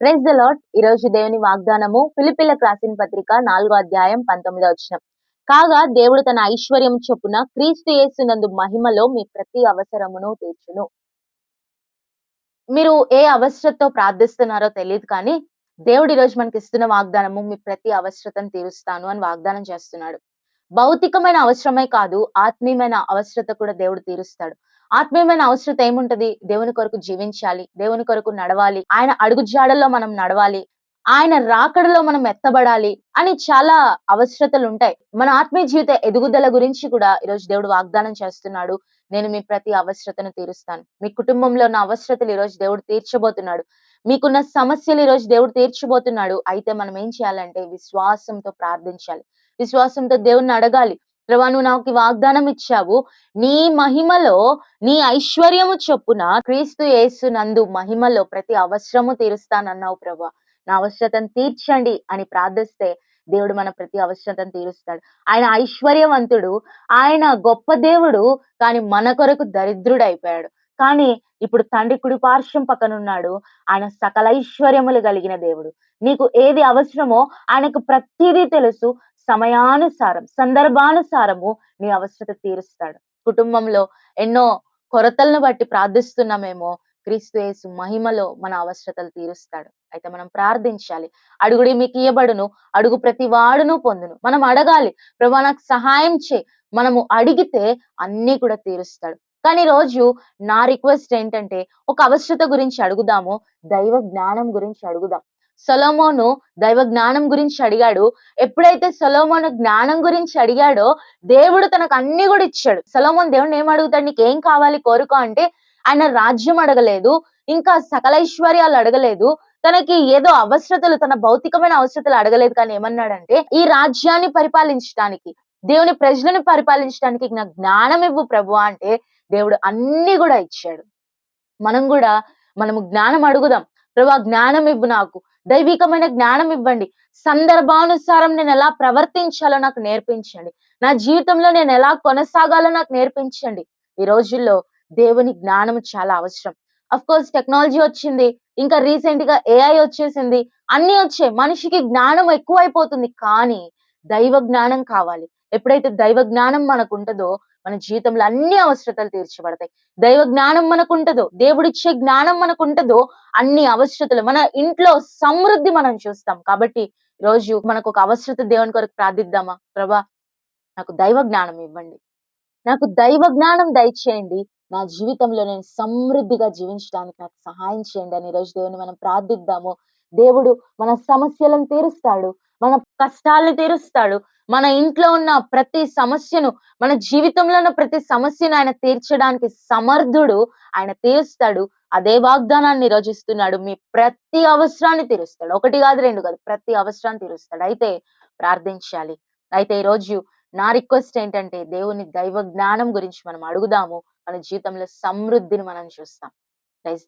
Press the lot ఈ రోజు దేవుని వాగ్దానము ఫిలిపిలకు రాసిన పత్రిక నాలుగో అధ్యాయం పంతొమ్మిదో వచ్చిన కాగా దేవుడు తన ఐశ్వర్యం చొప్పున క్రీస్తు యేసునందు మహిమలో మీ ప్రతి అవసరమును తీర్చును. మీరు ఏ అవసరతో ప్రార్థిస్తున్నారో తెలియదు కానీ దేవుడు ఈ రోజు మనకి ఇస్తున్న వాగ్దానము మీ ప్రతి అవసరతను తీరుస్తాను అని వాగ్దానం చేస్తున్నాడు. భౌతికమైన అవసరమే కాదు ఆత్మీయమైన అవసరత కూడా దేవుడు తీరుస్తాడు. ఆత్మీయమైన అవసరత ఏముంటది? దేవుని కొరకు జీవించాలి దేవుని కొరకు నడవాలి ఆయన అడుగు జాడల్లో మనం నడవాలి ఆయన రాకడలో మనం ఎత్తబడాలి అని చాలా అవసరతలు ఉంటాయి. మన ఆత్మీయ జీవిత ఎదుగుదల గురించి కూడా ఈరోజు దేవుడు వాగ్దానం చేస్తున్నాడు. నేను మీ ప్రతి అవసరతను తీరుస్తాను. మీ కుటుంబంలో ఉన్న అవసరతలు ఈరోజు దేవుడు తీర్చబోతున్నాడు. మీకున్న సమస్యలు ఈరోజు దేవుడు తీర్చబోతున్నాడు. అయితే మనం ఏం చేయాలంటే విశ్వాసంతో ప్రార్థించాలి. విశ్వాసంతో దేవుణ్ణి అడగాలి. ప్రభా నువ్వు నాకు వాగ్దానం ఇచ్చావు. నీ మహిమలో నీ ఐశ్వర్యము చొప్పున క్రీస్తు యేసు నందు మహిమలో ప్రతి అవసరము తీరుస్తానన్నావు ప్రభా. నా అవసరతను తీర్చండి అని ప్రార్థిస్తే దేవుడు మన ప్రతి అవసరతను తీరుస్తాడు. ఆయన ఐశ్వర్యవంతుడు ఆయన గొప్ప దేవుడు కానీ మన కొరకు దరిద్రుడు అయిపోయాడు కానీ ఇప్పుడు తండ్రి కుడి పార్శ్వం పక్కన ఉన్నాడు ఆయన సకల ఐశ్వర్యములు కలిగిన దేవుడు. నీకు ఏది అవసరమో ఆయనకు ప్రతిదీ తెలుసు. సమయానుసారం సందర్భానుసారము నీ అవసరత తీరుస్తాడు. కుటుంబంలో ఎన్నో కొరతలను బట్టి ప్రార్థిస్తున్నామేమో క్రీస్తుయేసు మహిమలో మన అవసరతలు తీరుస్తాడు. అయితే మనం ప్రార్థించాలి. అడుగుడి మీకు ఇయ్యబడును అడుగు ప్రతి వాడును పొందును. మనం అడగాలి ప్రభా నాకు సహాయం చే మనము అడిగితే అన్ని కూడా తీరుస్తాడు. కానీ రోజు నా రిక్వెస్ట్ ఏంటంటే ఒక అవసరత గురించి అడుగుదాము దైవ జ్ఞానం గురించి అడుగుదాం. సొలోమోను దైవ జ్ఞానం గురించి అడిగాడు. ఎప్పుడైతే సొలోమోను జ్ఞానం గురించి అడిగాడో దేవుడు తనకు అన్ని కూడా ఇచ్చాడు. సొలోమోన్ దేవుడు ఏం అడుగుతాడు? నీకు ఏం కావాలి కోరుకో అంటే ఆయన రాజ్యం అడగలేదు. ఇంకా సకల ఐశ్వర్యాలు అడగలేదు. తనకి ఏదో అవసరతలు తన భౌతికమైన అవసరతలు అడగలేదు. కానీ ఏమన్నాడంటే ఈ రాజ్యాన్ని పరిపాలించడానికి దేవుని ప్రజలను పరిపాలించడానికి నా జ్ఞానం ఇవ్వు ప్రభు అంటే దేవుడు అన్ని కూడా ఇచ్చాడు. మనం కూడా మనము జ్ఞానం అడుగుదాం. ప్రభు జ్ఞానం ఇవ్వు నాకు. దైవికమైన జ్ఞానం ఇవ్వండి. సందర్భానుసారం నేను ఎలా ప్రవర్తించాలో నాకు నేర్పించండి. నా జీవితంలో నేను ఎలా కొనసాగాలో నాకు నేర్పించండి. ఈ రోజుల్లో దేవుని జ్ఞానం చాలా అవసరం. అఫ్ కోర్స్ టెక్నాలజీ వచ్చింది. ఇంకా రీసెంట్గా ఏఐ వచ్చేసింది. అన్ని వచ్చాయి. మనిషికి జ్ఞానం ఎక్కువైపోతుంది. కానీ దైవ జ్ఞానం కావాలి. ఎప్పుడైతే దైవ జ్ఞానం మనకు ఉంటుందో మన జీవితంలో అన్ని అవసరతలు తీర్చబడతాయి దైవ జ్ఞానం మనకు ఉంటుందో దేవుడిచ్చే జ్ఞానం మనకు ఉంటుందో అన్ని అవసరతలు మన ఇంట్లో సమృద్ధి మనం చూస్తాం. కాబట్టి రోజు మనకు ఒక అవసరత దేవుని కొరకు ప్రార్థిద్దామా? ప్రభా నాకు దైవ జ్ఞానం ఇవ్వండి. నాకు దైవ జ్ఞానం దయచేయండి. నా జీవితంలో నేను సమృద్ధిగా జీవించడానికి నాకు సహాయం చేయండి అని రోజు దేవుని మనం ప్రార్థిద్దాము. దేవుడు మన సమస్యలను తీరుస్తాడు మన కష్టాలను తీరుస్తాడు మన ఇంట్లో ఉన్న ప్రతి సమస్యను మన జీవితంలో ఉన్న ప్రతి సమస్యను ఆయన తీర్చడానికి సమర్థుడు ఆయన తీరుస్తాడు. అదే వాగ్దానాన్ని రచిస్తున్నాడు మీ ప్రతి అవసరాన్ని తీరుస్తాడు. ఒకటి కాదు రెండు కాదు ప్రతి అవసరాన్ని తీరుస్తాడు. అయితే ప్రార్థించాలి. అయితే ఈ రోజు నా రిక్వెస్ట్ ఏంటంటే దేవుని దైవ జ్ఞానం గురించి మనం అడుగుదాము. మన జీవితంలో సమృద్ధిని మనం చూస్తాం. ప్రైజ్